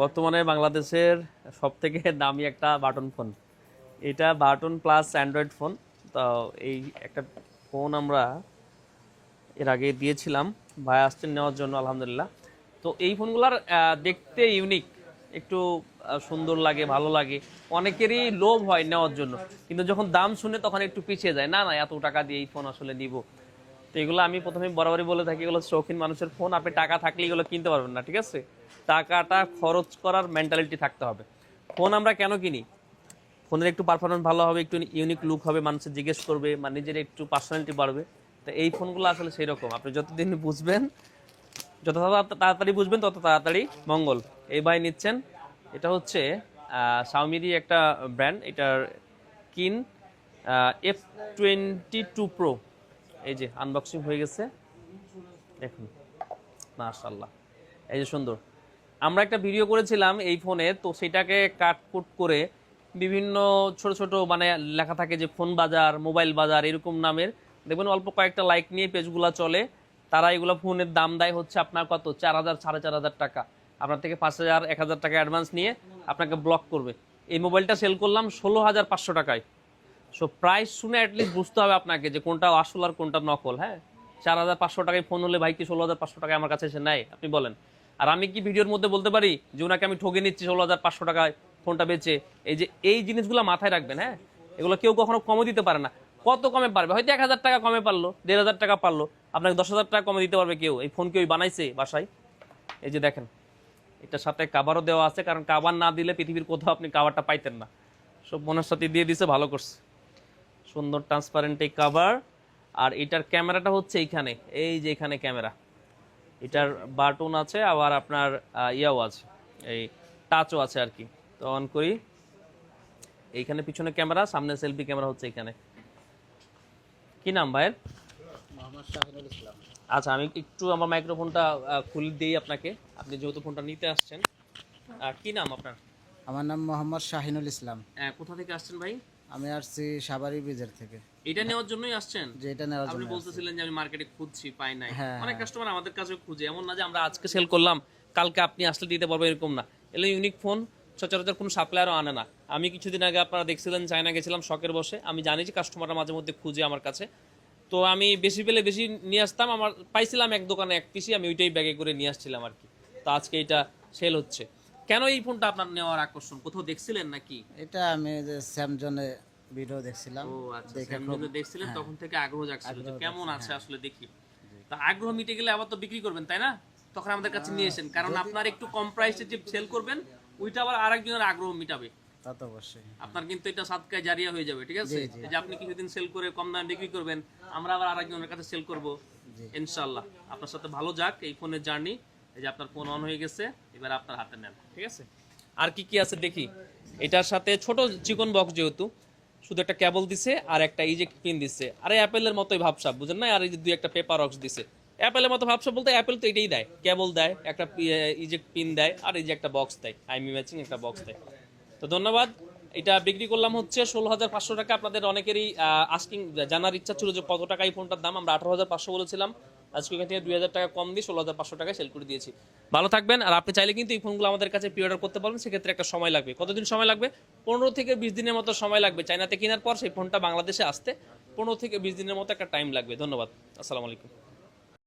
বর্তমানে বাংলাদেশের সব থেকে দামি একটা বাটন ফোন। এটা বাটন প্লাস অ্যান্ড্রয়েড ফোন। তো এই একটা ফোন আমরা এর আগে দিয়েছিলাম, ভাই আসছেন নেওয়ার জন্য, আলহামদুলিল্লাহ। তো এই ফোনগুলোর দেখতে ইউনিক একটু সুন্দর লাগে, ভালো লাগে। অনেকেরই লোভ হয় নেওয়ার জন্য। কিন্তু যখন দাম শুনে তখন একটু পিছিয়ে যায়। না না, এত টাকা দিয়ে এই ফোন আসলে নিব। তো এগুলো আমি প্রথমে বরাবরই বলে থাকি, এগুলো শৌখিন মানুষের ফোন। আপনি টাকা থাকলে এগুলো কিনতে পারবেন না, ঠিক আছে? টাকাটা খরচ করার মেন্টালিটি থাকতে হবে। ফোন আমরা কেন কিনি? ফোনের একটু পারফরমেন্স ভালো হবে, একটু ইউনিক লুক হবে মানুষের জিজ্ঞেস করবে বা নিজের একটু পার্সোনালিটি বাড়বে। তো এই ফোনগুলো আসলে সেই রকম আপনি যতদিন বুঝবেন, যত তাড়াতাড়ি বুঝবেন, তত তাড়াতাড়ি মঙ্গল। এই ভাই নিচ্ছেন। এটা হচ্ছে সাউমিরই একটা ব্র্যান্ড এটার কিন এফ টোয়েন্টি টু প্রো এই যে আনবক্সিং হয়ে গেছে। দেখুন। মাশাল্লাহ এই যে সুন্দর। আমরা একটা ভিডিও করেছিলাম এই ফোনে তো সেটাকে কাটকুট করে বিভিন্ন ছোট ছোট মানে লেখা থাকে যে ফোন বাজার মোবাইল বাজার, এরকম নামের। দেখবেন অল্প কয়েকটা লাইক নিয়ে পেজগুলো চলে। তারা এগুলো ফোনের দাম দেয় হচ্ছে আপনার কত? চার হাজার, সাড়ে চার হাজার টাকা। আপনার থেকে পাঁচ হাজার, এক হাজার টাকা অ্যাডভান্স নিয়ে আপনাকে ব্লক করবে। এই মোবাইলটা সেল করলাম ষোলো হাজার পাঁচশো টাকায়। সো প্রাইস শুনে অ্যাটলিস্ট বুঝতে হবে আপনাকে যে কোনটা আসল আর কোনটা নকল হ্যাঁ? চার হাজার পাঁচশো টাকায় ফোন হলে ভাই কি ষোলো হাজার পাঁচশো টাকায় আমার কাছে এসে নেয়? আপনি বলেন। আর আমি কি ভিডিওর মধ্যে বলতে পারি যে ওনাকে আমি ঠকে নিচ্ছি ষোলো হাজার পাঁচশো টাকায় ফোনটা বেচে? এই যে এই জিনিসগুলো মাথায় রাখবেন হ্যাঁ? এগুলো কেউ কখনো কমে দিতে পারে না। কত কমে পারবে? হয়তো এক হাজার টাকা কমে পারল, দেড় হাজার টাকা পারল। আপনাকে দশ হাজার টাকা কমে দিতে পারবে কেউ। এই ফোন কেউ বানাইছে বাসায়? এই যে দেখেন, এটার সাথে কাভারও দেওয়া আছে, কারণ কাভার না দিলে পৃথিবীর কোথাও আপনি কাভারটা পাইতেন না। সব মনের সাথে দিয়ে দিছে, ভালো করছে। সুন্দর ট্রান্সপারেন্ট এই কাভার আর এটার ক্যামেরাটা হচ্ছে এইখানে, এই যে এখানে ক্যামেরা এটার বাটন আছে আবার আপনার ইয়াও আছে এই টাচও আছে আর কি। তো অন করি। এইখানে পিছনে ক্যামেরা সামনে সেলফি ক্যামেরা হচ্ছে এখানে। কি নাম ভাইয়ের? মোহাম্মদ শাহিনুল ইসলাম। আচ্ছা আমি একটু আমার মাইক্রোফোনটা খুলে দিই আপনাকে। আপনি যেহেতু ফোনটা নিতে আসছেন কি নাম আপনার? আমার নাম মোহাম্মদ শাহিনুল ইসলাম। আহ, কোথা থেকে আসছেন ভাই? আমি আসছি সাবারি ব্রিজের থেকে। এটা নেওয়ার জন্যই আসছেন? যে এটা নেওয়ার জন্য আপনি বলতেছিলেন যে আমি মার্কেটে খুঁজছি পাই নাই। হ্যাঁ, অনেক কাস্টমার আমাদের কাছে খুঁজে। এমন না যে আমরা আজকে সেল করলাম কালকে আপনি আসলে দিতে পারবেন এরকম না। এগুলো ইউনিক ফোন সচরাচর কোনো সাপ্লায়ারও আনে না। আমি কিছুদিন আগে আপনারা দেখছিলেন চায়না গেছিলাম শখের বসে। আমি জানি যে কাস্টমাররা মাঝে মধ্যে খুঁজে আমার কাছে। তো আমি বেশি পেলে বেশি নিয়ে আসতাম। আমার পাইছিলাম এক দোকানে এক পিসি আমি ওইটাই ব্যাগে করে নিয়ে আসছিলাম আর কি। তো আজকে এটা সেল হচ্ছে। কেন এই ফোনটা আপনার নেওয়ার আকর্ষণ? কোথাও দেখছিলেন নাকি? এটা আমি যে স্যামজনে ভিডিও দেখছিলাম। ও আচ্ছা খুব- দেখছিলেন তখন থেকে আগ্রহ জাগছিল যে কেমন আছে আসলে দেখি। তা আগ্রহ মিটে গেলে আবার তো বিক্রি করবেন তাই না? তখন আমাদের কাছে নিয়ে কারণ আপনার একটু কম প্রাইসে যে সেল করবেন ওইটা আবার আরেকজনের আগ্রহ মিটাবে। তা তো অবশ্যই। আপনার কিন্তু এটা জারিয়া হয়ে যাবে ঠিক আছে? যে আপনি কিছুদিন সেল করে কম দামে বিক্রি করবেন আমরা আবার আরেকজনের কাছে সেল করব। ইনশাআল্লাহ। আপনার সাথে ভালো যাক এই ফোনের জার্নি এই যে আপনার ফোন অন হয়ে গেছে এবার আপনার হাতে নেন ঠিক আছে? আর কি কি আছে দেখি? এটার সাথে ছোট চিকন বক্স যেহেতু শুধু একটা কেবল দিছে আর একটা ইজেক্ট পিন দিছে। আর অ্যাপেলের মতোই ভাবসাব, বুঝেন না আর এই যে দুই একটা পেপার অক্স দিছে। অ্যাপেলের মতো ভাবসাব বলতে অ্যাপেল তো এটাই দেয়। কেবল দেয়, একটা ইজেক্ট পিন দেয়, আর এই যে একটা বক্স দেয়। আইমি ম্যাচিং একটা বক্স দেয়। তো ধন্যবাদ। এটা বিক্রি করলাম হচ্ছে ষোলো হাজার পাঁচশো টাকা। আপনাদের অনেকেরই আস্কিং জানার ইচ্ছা ছিল যে কত টাকা এই ফোনটার দাম? আমরা আঠারো হাজার পাঁচশো বলেছিলাম। আজকে এখান থেকে দুই হাজার টাকা কম দিয়ে ষোলো হাজার পাঁচশো টাকায় সেল করে দিয়েছি। ভালো থাকবেন, আর আপনি চাইলে কিন্তু এই ফোনগুলো আমাদের কাছে প্রি অর্ডার করতে পারবেন, সেক্ষেত্রে একটা সময় লাগবে। কতদিন সময় লাগবে? পনেরো থেকে বিশ দিনের মতো সময় লাগবে। চাইনাতে কেনার পর সেই ফোনটা বাংলাদেশে আসতে পনেরো থেকে বিশ দিনের মতো একটা টাইম লাগবে। ধন্যবাদ। আসসালামু আলাইকুম।